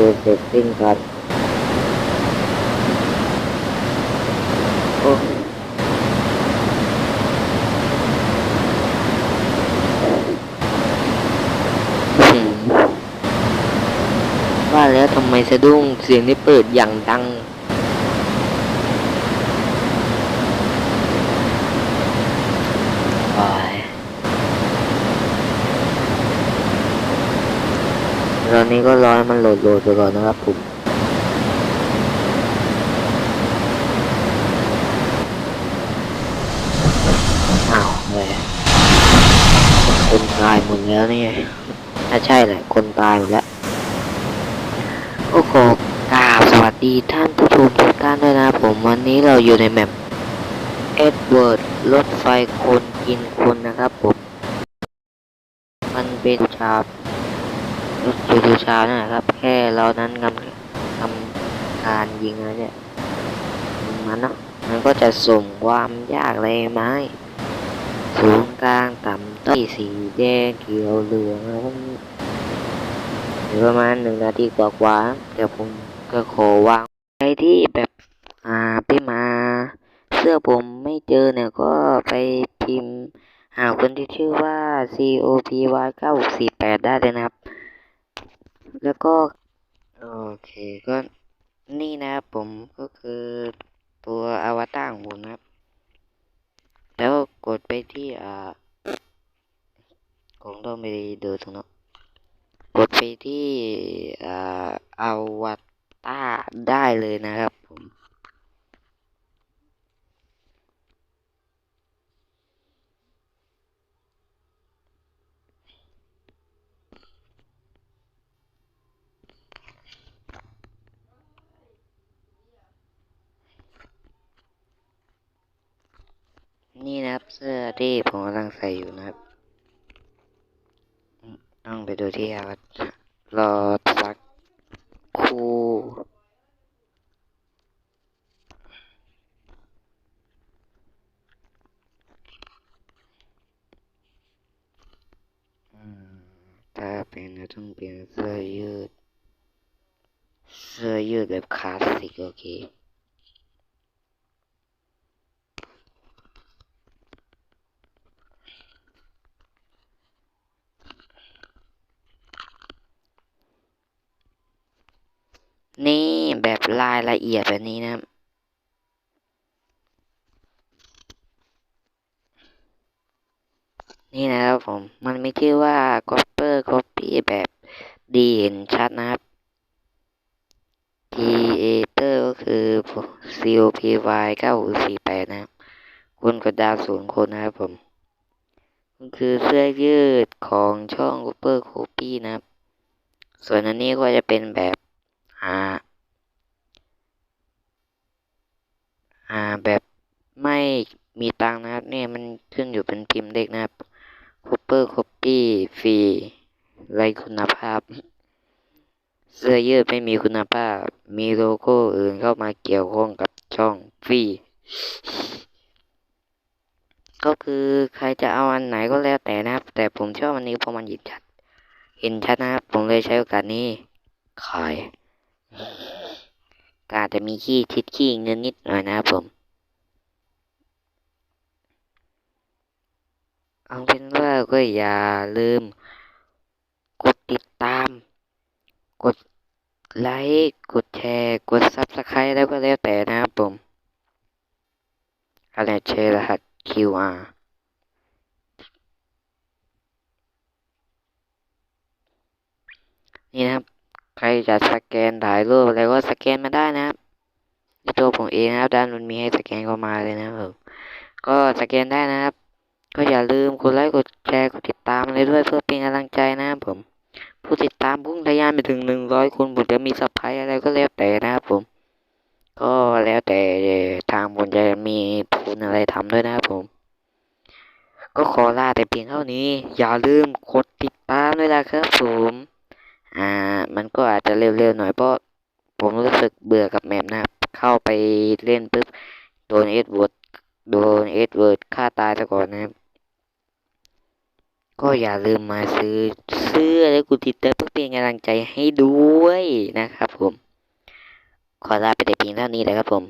คือเสร็จสิ้นกันโอ้หืมว่าแล้วทำไมสะดุ้งเสียงนี้เปิดอย่างดัง โอ้ยตอ นนี้ก็รอให้มันโหลดโหลดไปก่อนนะครับผมอ้าวเลยคนตายหมดแล้วนี่ถ้าใช่แหละคนตายหมดแล้วโอ้โหกราบสวัสดีท่านผู้ชมทุกท่านด้วยนะครับผมวันนี้เราอยู่ในแมปเอ็ดเวิร์ดรถไฟคนกินคนนะครับผม มันเป็นชาบ ดูชานะครับ แค่เรานั้นกำทำการยิงนะเนี่ยมันเนาะมันก็จะส่งความยากเลยไหมสูงกลางต่ำต้อยสีแดงเขียวเหลืองอะไรพวกนี้อยู่ประมาณหนึ่งนาทีกว่าๆเดี๋ยวผมก็ขอวางไปที่แบบอ่าพี่มาเสื้อผมไม่เจอเนี่ยก็ไปพิมพ์หาคนที่ชื่อว่า C O P Y 9 4 8ได้เลยนะครับ แล้วก็โอเคก็นี่นะครับผมก็คือตัวอวตารของผมนะครับ แล้วกดไปที่อ่าของต้องไปดูตรงนั้นกดไปที่อ่าอวตารได้เลยนะครับผม นี่นะครับเสื้อที่ผมกำลังใส่อยู่นะครับ ต้องไปดูที่อวตารรอสักคู่ถ้าเป็นต้องเป็นเสื้อยืด เสื้อยืดแบบคลาสสิกโอเค นี่แบบรายละเอียดแบบนี้นะครับ นี่นะครับผม มันไม่ชื่อว่า copper copy แบบดีเห็นชัดนะครับ Creator ก็คือ COPY 9648 นะครับคุณกดดาวศูนย์คนนะครับผมคือเสื้อยืดของช่อง copper copy นะครับ ส่วนอันนี้ก็จะเป็นแบบ อ่าอ่าแบบไม่มีตังนะครับเนี่ยมันขึ้นอยู่เป็นพิมพ์เล็กนะครับ Copper Copy ฟรีไรคุณภาพ เสื้อยืดไม่มีคุณภาพ มีโลโก้อื่นเข้ามาเกี่ยวข้องกับช่องฟรีก็คือใครจะเอาอันไหนก็แล้วแต่นะครับ แต่ผมชอบอันนี้เพราะมันเห็นชัด เห็นชัดนะครับ ผมเลยใช้โอกาสนี้ขาย ก็อาจจะมีขี้ทิดขี้เงินนิดหน่อยนะครับผมเอาเป็นว่าก็อย่าลืม กดติดตาม กดไลค์กดแชร์ กดซับสไครต์แล้วก็แล้วแต่นะครับผมอะไรเชรหัส QR นี่นะครับ ใครจะสแกนถ่ายรูปอะไรก็สแกนมาได้นะครับในตัวผมเองนะครับ ด้านมันมีให้สแกนเข้ามาเลยนะครับผมก็สแกนได้นะครับ ก็อย่าลืมกดไลค์กดแชร์กดติดตามเลยด้วยเพื่อเป็นกำลังใจนะครับผม ผู้ติดตามพุ่งทะยานไปถึงหนึ่งร้อยคนผมจะมีสัพพายอะไรก็แล้วแต่นะครับผม ก็แล้วแต่ทางผมจะมีทุนอะไรทำด้วยนะครับผมก็ขอลาแต่เพียงเท่านี้ อย่าลืมกดติดตามด้วยนะครับผม อ่า มันก็อาจจะเร็วๆหน่อยเพราะผมรู้สึกเบื่อกับแมปนะครับ เข้าไปเล่นปุ๊บโดนเอ็ดเวิร์ดโดนเอ็ดเวิร์ดฆ่าตายซะก่อนนะครับ ก็อย่าลืมมาซื้อเสื้อและกุติเตอร์เพื่อเป็นกำลังใจให้ด้วยนะครับผม ขอลาไปแต่เพียงเท่านี้แหละครับผม